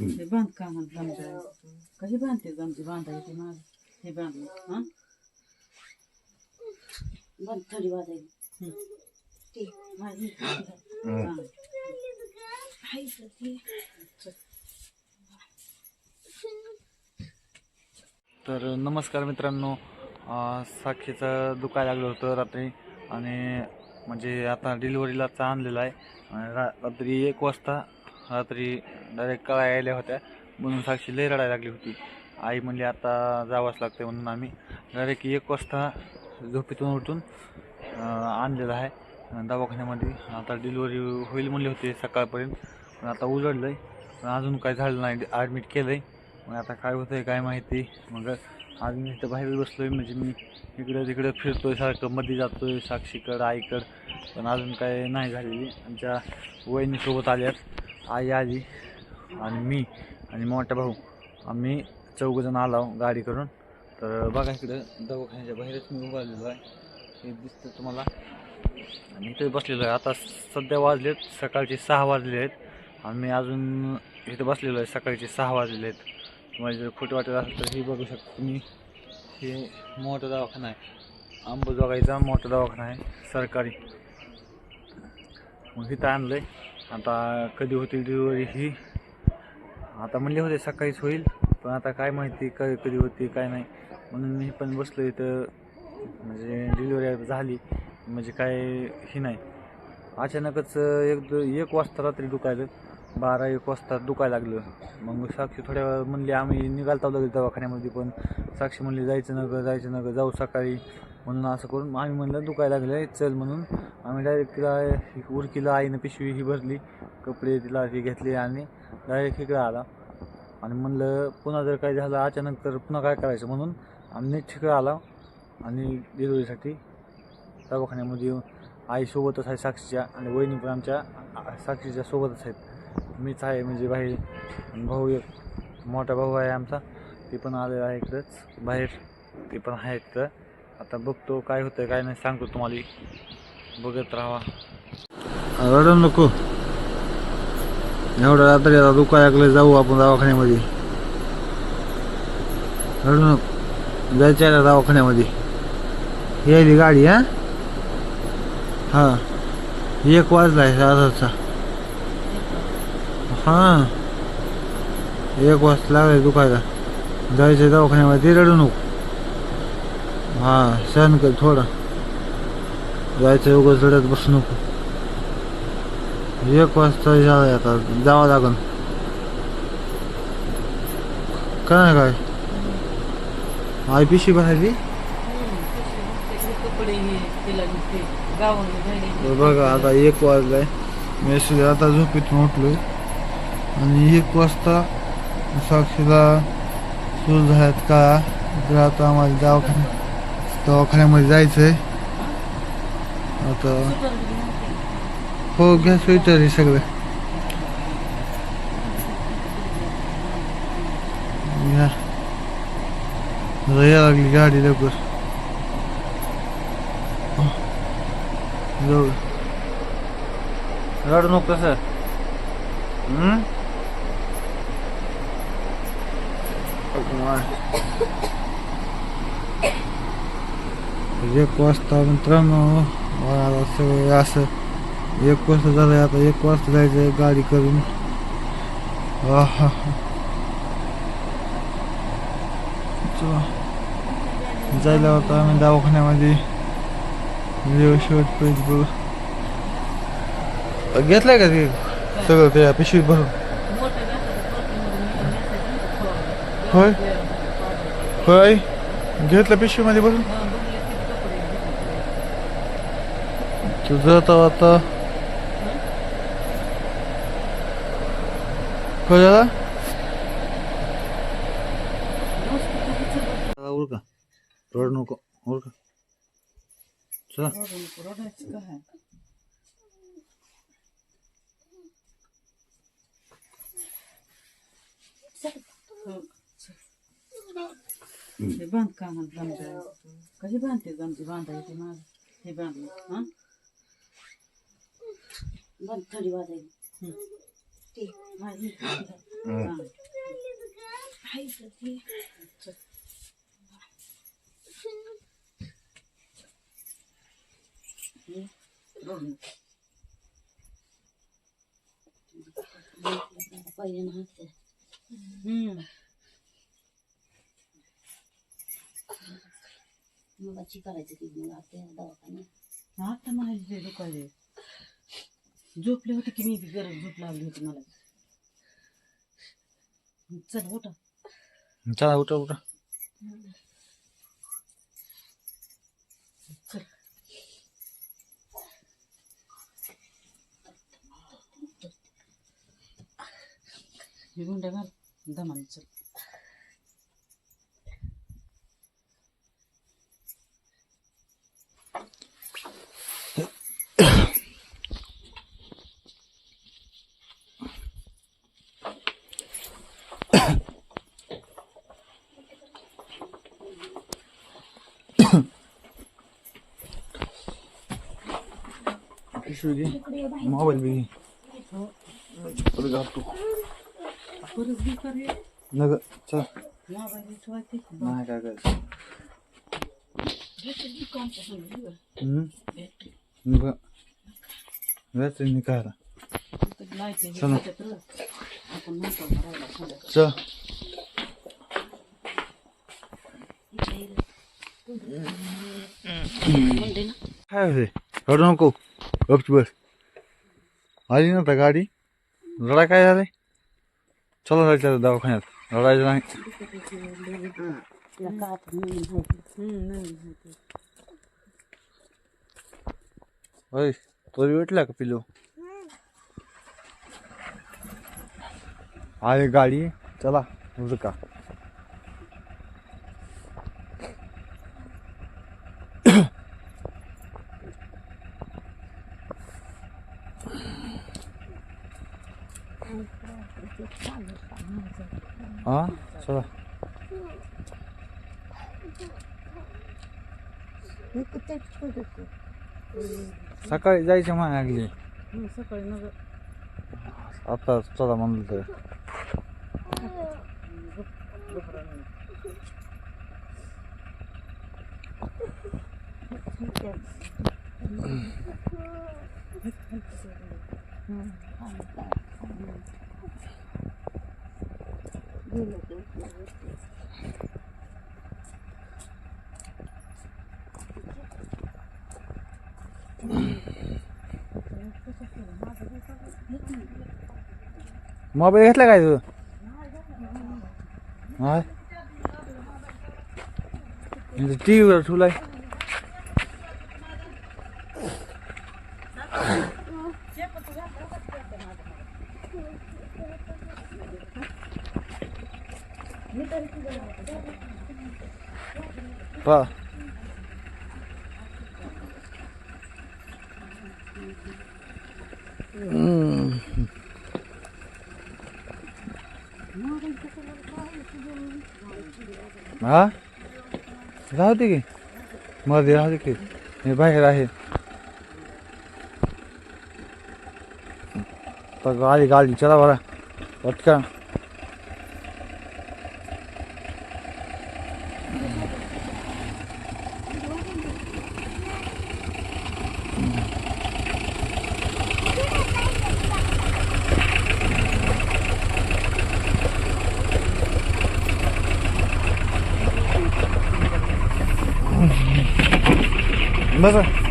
हे बांध का म्हणत आमच्या कशी बांधते आमची येते माझ हे बांधलं हा थोडी माझी बांध. तर नमस्कार मित्रांनो अं, साक्षीचं दुखायला लागलं होतं रात्री आणि म्हणजे आता डिलिव्हरीला आणलेलं आहे आणि रा रात्री एक वाजता रात्री डायरेक्ट कळा यायल्या होत्या. म्हणून साक्षी लई रडायला लागली होती. आई म्हणली आता जावंच लागते म्हणून आम्ही डायरेक्ट एक वाजता झोपेतून उठून आणलेलं आहे. दवाखान्यामध्ये आता डिलिव्हरी होईल म्हणले होते सकाळपर्यंत. पण आता उजडलं आहे पण अजून काय झालं नाही. ॲडमिट केलं आहे मग आता काय होतं आहे काय माहिती. मग आज मी इथं बाहेर बसलो आहे म्हणजे मी इकडं तिकडं फिरतो आहे सारखं मध्ये जातो आहे साक्षीकडं आईकडं पण अजून काय नाही झालेली. आमच्या वहिनीसोबत आल्यात आई आली आणि मी आणि मोठा भाऊ. आम्ही चौघजण आलो गाडी करून. तर बघा इकडं दवाखान्याच्या बाहेरच मी उभारलेलो आहे. हे दिसतं तुम्हाला. आणि इथे बसलेलो आहे. आता सध्या वाजलेत सकाळचे सहा वाजले आहेत. आणि मी अजून इथं बसलेलो आहे सकाळचे सहा वाजले आहेत. तुम्हाला जर खोटं वाटत असेल तर हे बघू शकता तुम्ही. हे मोठा दवाखाना आहे. अंबुजोगाईचा मोठा दवाखाना आहे सरकारी. मग इथं आणलं आहे आता कधी होतील डिलिव्हरी ही? आता म्हणले होते सकाळीच होईल पण आता काय माहिती काय कधी होती काय नाही. म्हणून मी पण बसलो इथं. म्हणजे डिलिव्हरी झाली. म्हणजे काय ही नाही. अचानकच एक एक वाजता रात्री दुखायलं. बारा एक वाजता दुखायला लागलं. मग साक्षी थोड्या वेळ म्हणली आम्ही निघालतो लगेच दवाखान्यामध्ये पण. साक्षी म्हणली जायचं नका जायचं नका जाऊ सकाळी. म्हणून असं करून आम्ही म्हणलं दुखायला लागलं चल म्हणून. आम्ही डायरेक्ट तिला उरकीला आईनं पिशवी ही भरली कपडे तिला ती घेतले आणि डायरेक्ट इकडं आला. आणि म्हणलं पुन्हा जर काय झालं अचानक तर पुन्हा काय करायचं? म्हणून आम्ही नीट तिकडं आला आणि डिलिव्हरीसाठी दवाखान्यामध्ये येऊन आईसोबतच आहे साक्षीच्या आणि वहिनी पण आमच्या साक्षीच्या सोबतच आहेत. मीच आहे म्हणजे बाहेर भाऊ एक मोठा भाऊ आहे आमचा. ते पण आलेला आहे इकडंच. बाहेर ते पण आहे तर आता बघतो काय होतं काय नाही सांगतो तुम्हाला. बघत राहा रडू नको. एवढं रात्री आता दुखा जाऊ आपण दवाखान्यामध्ये. रडू नको. जायचं आहे दवाखान्यामध्ये. यायली गाडी हा? हा. एक वाजला आहे रात्रीचा हा. एक वाजता लागलाय दुखायला जायचं दवाखान्यामध्ये रडू नको. हा सहन कर थोडा. जायचं उगाच रडत बसू नको. एक वाजता झालाय आता जावं लागन. काय काय? आय पिशी बाहेरली कपडे बघा आता एक वाजलाय. मी सुद्धा आता झोपेतून उठलोय. आणि एक वाजता साक्षीला सुरू झाल्यात का? तर आता आम्हाला दवाखान्या दवाखान्यामध्ये जायचंय. आता हो घ्या स्वेटर हे सगळं. घ्या. लागली गाडी लवकर. रडू नको सर. एक वाजता मित्रांनो मला सगळं असं एक वाजता झालं आता एक वाजता जायचं गाडी करून आहा. चला. जायला होता आम्ही दवाखान्यामध्ये व्हिडिओ शेवटपर्यंत बघू घेतलाय का ते सगळं त्या पिशवीत भरून होय? होय घेतलं पिशवीमध्ये भरून? तुझं आता आता होय दादा उरका. रोड नको उरका. चला. बांध का म्हणत आमच्या कशी बांधते आमची बांधायची माझ हे बांधलं हा बंद थोडी वाजायची ते माझी हा. हाय तर ते हे बघ. मगाची करायचं ती मग आता दवाखान्यात आता माझे दुखायले झोपले होते की मी बी गरज झोप लागली होती मला चल उठा चला उठा उठा चल गुंड्या घाल दमान चल पिशवी घे मोबाईल बी घे परत घालतो परत बी कर हे. नग चल मोबाईल ठेवायचे नाही काय करायचं हम्म ब जायचं मी काय आता. चला. आपण म्हणतो भरायला संध्याकाळी. चल म्हणते ना काय होते रडू नको गपची बस। आली ना आता गाडी। रडा काय झालंय चला जायचं दवाखान्यात रडायचं नाही तिला का आता नवीन आहे. हम्म, नवीन आहे ते. होय तोरी भेटला का पिलो आली गाडी। चला का हा चला सकाळी जायचं माय लागली हम्म, सकाळी नगर आता चला म्हणलं तर मोबाईल घेतला काय तू? हा टी व्हीवर ठेवलाय. पा. हा? राहू दे की. मध्ये राहू दे की. मी बाहेर आहे. तर गाडी गाडी चला बरा. पटकन बस